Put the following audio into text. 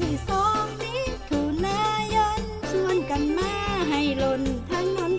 ที่สองนี้คือนายนชวนกันมาให้หล่นทั้งนน